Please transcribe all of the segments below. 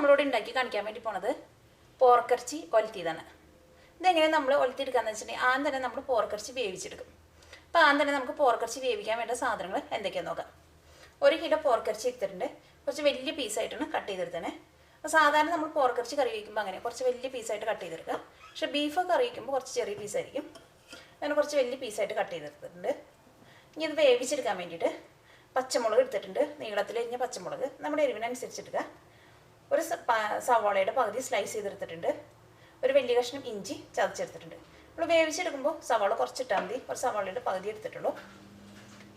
നമ്മളിവിടെ ഉണ്ടാക്കി കാണിക്കാൻ വേണ്ടി പോണത്? പോർക്കിറച്ചി ഒലത്തിയതാണ് ഇതെങ്ങനെ നമ്മൾ ഒലത്തിയെടുക്കാന്ന് വെച്ചിട്ടുണ്ടെങ്കിൽ ആദ്യം തന്നെ നമ്മൾ പോർക്കിറച്ചി വേവിച്ചെടുക്കും. അപ്പോൾ ആദ്യം തന്നെ നമുക്ക് പോർക്കിറച്ചി വേവിക്കാൻ വേണ്ട സാധനങ്ങൾ എന്തൊക്കെയാണെന്ന് നോക്കാം. ഒരു കിലോ പോർക്കിറച്ചി എടുത്തിട്ടുണ്ട്. കുറച്ച് വലിയ പീസായിട്ടാണ് കട്ട് ചെയ്തെടുത്തത്. അപ്പോൾ സാധാരണ നമ്മൾ പോർക്കിറച്ചി കറി വയ്ക്കുമ്പോൾ അങ്ങനെ കുറച്ച് വലിയ പീസായിട്ട് കട്ട് ചെയ്തെടുക്കുക. പക്ഷെ ബീഫ് കറി വയ്ക്കുമ്പോൾ കുറച്ച് ചെറിയ പീസായിരിക്കും അങ്ങനെ കുറച്ച് വലിയ പീസായിട്ട് കട്ട് ചെയ്തെടുത്തിട്ടുണ്ട്. ഇനി ഇത് വേവിച്ചെടുക്കാൻ വേണ്ടിയിട്ട് പച്ചമുളക് എടുത്തിട്ടുണ്ട്. നീളത്തിൽ എരിഞ്ഞ പച്ചമുളക്. നമ്മുടെ എരിവിനനുസരിച്ച് എടുക്കുക. ഒരു സവാളയുടെ പകുതി സ്ലൈസ് ചെയ്തെടുത്തിട്ടുണ്ട്. ഒരു വലിയ കഷ്ണം ഇഞ്ചി ചതച്ചെടുത്തിട്ടുണ്ട്. നമ്മൾ വേവിച്ചെടുക്കുമ്പോൾ സവാള കുറച്ചിട്ടാൽ മതി. ഒരു സവാളയുടെ പകുതി എടുത്തിട്ടുള്ളൂ.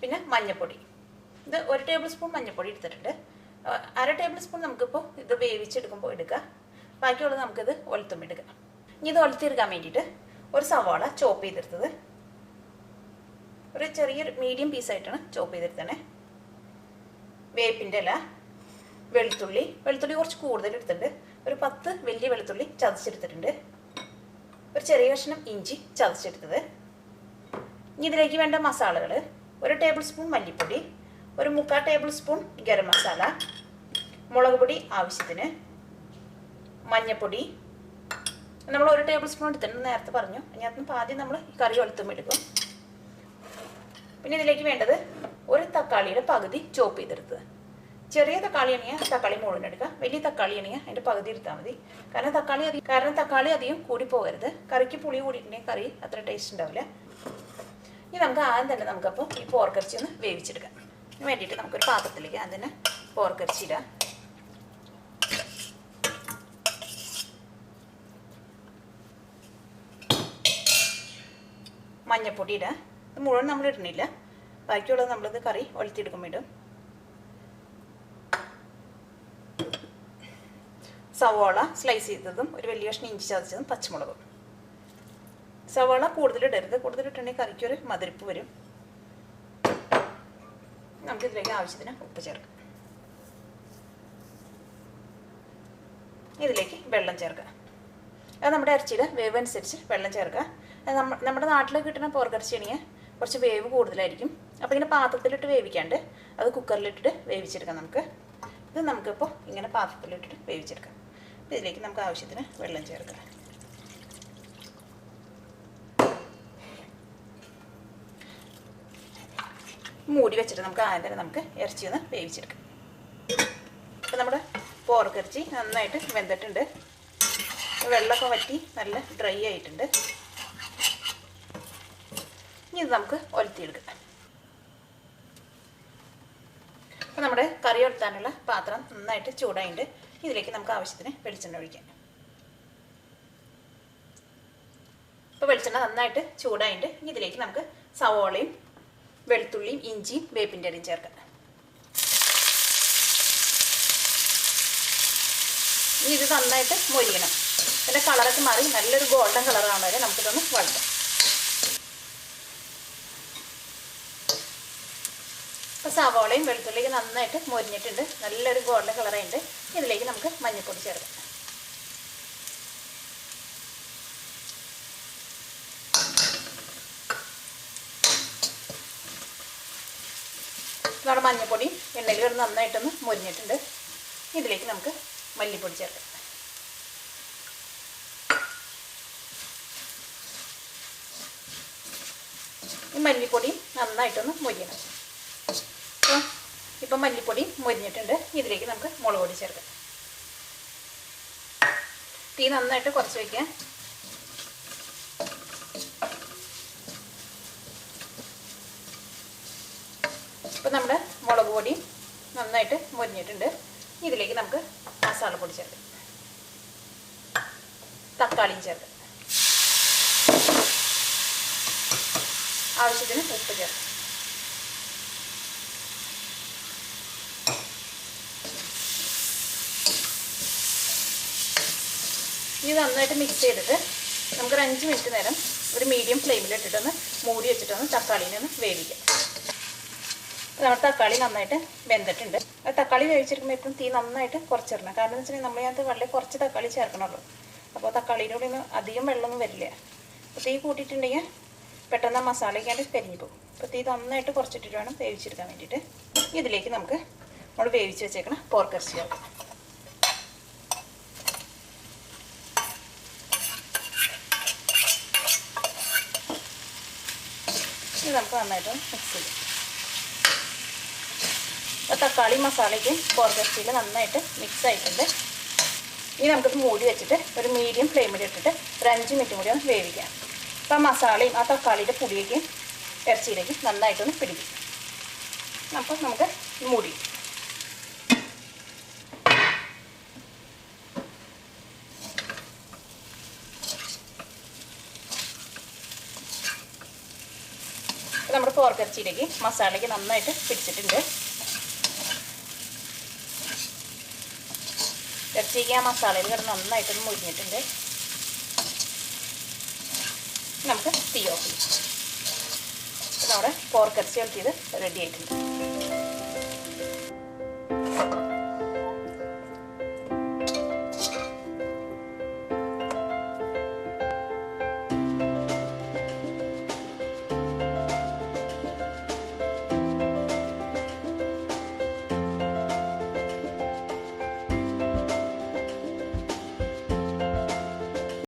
പിന്നെ മഞ്ഞൾപ്പൊടി ഇത് ഒരു ടേബിൾ സ്പൂൺ മഞ്ഞൾപ്പൊടി എടുത്തിട്ടുണ്ട്. അര ടേബിൾ സ്പൂൺ നമുക്കിപ്പോൾ ഇത് വേവിച്ചെടുക്കുമ്പോൾ എടുക്കുക ബാക്കിയുള്ളത് നമുക്കിത് ഒലത്തും എടുക്കുക ഇനി ഇത് ഒലത്തിയെടുക്കാൻ വേണ്ടിയിട്ട് ഒരു സവാള ചോപ്പ് ചെയ്തെടുത്തത്. ഒരു ചെറിയൊരു മീഡിയം പീസായിട്ടാണ് ചോപ്പ് ചെയ്തെടുത്തത് വേപ്പിന്റെ ഇല. വെളുത്തുള്ളി വെളുത്തുള്ളി കുറച്ച് കൂടുതൽ എടുത്തിട്ടുണ്ട്. ഒരു പത്ത് വലിയ വെളുത്തുള്ളി ചതച്ചെടുത്തിട്ടുണ്ട്. ഒരു ചെറിയ കഷ്ണം ഇഞ്ചി ചതച്ചെടുത്തത്. ഇനി ഇതിലേക്ക് വേണ്ട മസാലകൾ ഒരു ടേബിൾ സ്പൂൺ മല്ലിപ്പൊടി ഒരു മുക്കാൽ ടേബിൾ സ്പൂൺ ഗരം മസാല മുളക് പൊടി ആവശ്യത്തിന് മഞ്ഞൾപ്പൊടി നമ്മൾ ഒരു ടേബിൾ സ്പൂൺ എടുത്തിട്ടുണ്ട് നേരത്തെ പറഞ്ഞു. അതിനകത്ത് ആദ്യം നമ്മൾ ഈ കറി ഒളുത്തും എടുക്കും. പിന്നെ ഇതിലേക്ക് വേണ്ടത് ഒരു തക്കാളിയുടെ പകുതി ചോപ്പ് ചെയ്തെടുത്തത്. ചെറിയ തക്കാളി ആണെങ്കിൽ തക്കാളി മുഴുവൻ എടുക്കുക. വലിയ തക്കാളി ആണെങ്കിൽ അതിന്റെ പകുതി എടുത്താൽ മതി. കാരണം തക്കാളി അധികം കാരണം തക്കാളി അധികം കൂടി പോകരുത്. കറിക്ക് പുളി കൂടിയിട്ടുണ്ടെങ്കിൽ കറി അത്ര ടേസ്റ്റ് ഉണ്ടാവില്ല. ഇനി നമുക്ക് ആദ്യം തന്നെ നമുക്കപ്പോൾ ഈ പോർക്കറിച്ചി ഒന്ന് വേവിച്ചെടുക്കാം. അതിന് വേണ്ടിയിട്ട് നമുക്കൊരു പാത്രത്തിലേക്ക് തന്നെ പോർക്കിറച്ചി ഇടാം. മഞ്ഞപ്പൊടി ഇടാം. ഇത് മുഴുവൻ നമ്മൾ ഇടുന്നില്ല. ബാക്കിയുള്ളത് നമ്മളിത് കറി ഒലത്തിയെടുക്കുമ്പോൾ ഇടും. സവോള സ്ലൈസ് ചെയ്തതും ഒരു വലിയ കഷ്ണം ഇഞ്ചി ചതച്ചതും പച്ചമുളകും. സവാള കൂടുതലിടരുത് കൂടുതലിട്ടുണ്ടെങ്കിൽ കറിക്കൊരു മതിരിപ്പ് വരും. നമുക്ക് ഇതിലേക്ക് ആവശ്യത്തിന് ഉപ്പ് ചേർക്കാം. ഇതിലേക്ക് വെള്ളം ചേർക്കുക. അത് നമ്മുടെ ഇറച്ചിയുടെ വേവ് അനുസരിച്ച് വെള്ളം ചേർക്കുക. നമ്മ നമ്മുടെ നാട്ടിൽ കിട്ടുന്ന പോർക്കിറച്ചിയാണെങ്കിൽ കുറച്ച് വേവ് കൂടുതലായിരിക്കും. അപ്പോൾ ഇങ്ങനെ പാത്രത്തിലിട്ട് വേവിക്കാണ്ട് അത് കുക്കറിലിട്ടിട്ട് വേവിച്ചെടുക്കാം നമുക്ക്. ഇത് നമുക്കിപ്പോൾ ഇങ്ങനെ പാത്രത്തിലിട്ടിട്ട് വേവിച്ചെടുക്കാം. ഇതിലേക്ക് നമുക്ക് ആവശ്യത്തിന് വെള്ളം ചേർക്കാം. മൂടി വെച്ചിട്ട് നമുക്ക് ആദ്യം നമുക്ക് ഇറച്ചി ഒന്ന് വേവിച്ചെടുക്കാം. ഇപ്പം നമ്മുടെ പോർക്കിറച്ചി നന്നായിട്ട് വെന്തിട്ടുണ്ട്. വെള്ളമൊക്കെ വറ്റി നല്ല ഡ്രൈ ആയിട്ടുണ്ട്. ഇനി ഇത് നമുക്ക് ഒലത്തിയെടുക്കാം. അപ്പം നമ്മുടെ കറി ഒലത്താനുള്ള പാത്രം നന്നായിട്ട് ചൂടായിട്ടുണ്ട്. ഇതിലേക്ക് നമുക്ക് ആവശ്യത്തിന് വെളിച്ചെണ്ണ ഒഴിക്കാം. ഇപ്പോൾ വെളിച്ചെണ്ണ നന്നായിട്ട് ചൂടായിട്ട് ഇതിലേക്ക് നമുക്ക് സവോളയും വെളുത്തുള്ളിയും ഇഞ്ചിയും വേപ്പിന്റെ ഇടയും ചേർക്കാം. ഇനി ഇത് നന്നായിട്ട് മൊരിയണം. ഇതിന്റെ കളറൊക്കെ മാറി നല്ലൊരു ഗോൾഡൻ കളറാണ് വരെ നമുക്കിതൊന്ന് വളർത്താം സവോളയും വെളുത്തുള്ളിക്ക് നന്നായിട്ട് മൊരിഞ്ഞിട്ടുണ്ട്. നല്ലൊരു ഗോൾഡൻ കളറായിട്ട് ഇതിലേക്ക് നമുക്ക് മഞ്ഞൾപ്പൊടി ചേർക്കാം. നമ്മുടെ മഞ്ഞൾപ്പൊടി എണ്ണയിൽ കിടന്ന് നന്നായിട്ടൊന്ന് മൊരിഞ്ഞിട്ടുണ്ട്. ഇതിലേക്ക് നമുക്ക് മല്ലിപ്പൊടി ചേർക്കാം. ഈ മല്ലിപ്പൊടിയും നന്നായിട്ടൊന്ന് മൊരിയണം. അപ്പോൾ ഇപ്പം മല്ലിപ്പൊടി മൊരിഞ്ഞിട്ടുണ്ട്. ഇതിലേക്ക് നമുക്ക് മുളക് പൊടി ചേർക്കാം. തീ നന്നായിട്ട് കുറച്ച് വയ്ക്കാം ഇപ്പം നമ്മുടെ മുളക് പൊടി നന്നായിട്ട് മൊരിഞ്ഞിട്ടുണ്ട്. ഇതിലേക്ക് നമുക്ക് മസാലപ്പൊടി ചേർക്കാം. തക്കാളിയും ചേർക്കാം. ആവശ്യത്തിന് ഉപ്പ് ചേർക്കാം. ഇനി നന്നായിട്ട് മിക്സ് ചെയ്തിട്ട് നമുക്കൊരു അഞ്ച് മിനിറ്റ് നേരം ഒരു മീഡിയം ഫ്ലെയിമിൽ ഫ്ലെയിമിലിട്ടിട്ടൊന്ന് മൂടി വെച്ചിട്ടൊന്ന് തക്കാളീനെ ഒന്ന് വേവിക്കാം. അപ്പോൾ നമ്മുടെ തക്കാളി നന്നായിട്ട് വെന്തിട്ടുണ്ട്. അത് തക്കാളി വേവിച്ചിരിക്കുമ്പോൾ എപ്പോഴും തീ നന്നായിട്ട് കുറച്ചിടണം. കാരണം എന്ന് വെച്ചിട്ടുണ്ടെങ്കിൽ നമ്മൾ അതിനകത്ത് വളരെ കുറച്ച് തക്കാളി ചേർക്കണുള്ളൂ. അപ്പോൾ തക്കാളിയുടെ ഒന്നും അധികം വെള്ളമൊന്നും വരില്ല. അപ്പോൾ തീ കൂട്ടിയിട്ടുണ്ടെങ്കിൽ പെട്ടെന്ന് മസാലയ്ക്കാണ്ട് കരിഞ്ഞു പോകും. അപ്പോൾ തീ നന്നായിട്ട് കുറച്ചിട്ടിട്ട് വേണം വേവിച്ചെടുക്കാൻ വേണ്ടിയിട്ട്. ഇതിലേക്ക് നമുക്ക് നമ്മൾ വേവിച്ച് വെച്ചേക്കണം പോർക്കിറച്ചി ഇത് നമുക്ക് നന്നായിട്ട് മിക്സ് ചെയ്യാം. അപ്പോൾ തക്കാളി മസാലയ്ക്ക് പോർക്കച്ചിയിൽ നന്നായിട്ട് മിക്സ് ആയിട്ടുണ്ട്. ഇനി നമുക്കിത് മൂടി വെച്ചിട്ട് ഒരു മീഡിയം ഫ്ലെയിമിൽ ഇട്ടിട്ട് ഒരു അഞ്ച് മിനിറ്റ് കൂടി ഒന്ന് വേവിക്കാം. അപ്പോൾ ആ മസാലയും ആ തക്കാളിയുടെ പൊടിയൊക്കെ ഇറച്ചിയിലേക്ക് നന്നായിട്ടൊന്ന് പിടിക്കും അപ്പോൾ നമുക്ക് മൂടി നമ്മുടെ പോർക്കിറച്ചിയിലേക്ക് മസാലയ്ക്ക് നന്നായിട്ട് പിടിച്ചിട്ടുണ്ട്. ഇറച്ചിക്ക് ആ മസാലയിൽ കിടന്ന് നന്നായിട്ടൊന്ന് മുരിഞ്ഞിട്ടുണ്ട്. നമുക്ക് തീ ഓഫ് ചെയ്യാം. നമ്മുടെ പോർക്കിറച്ചി ഇളക്കിയത് റെഡി ആയിട്ടുണ്ട്.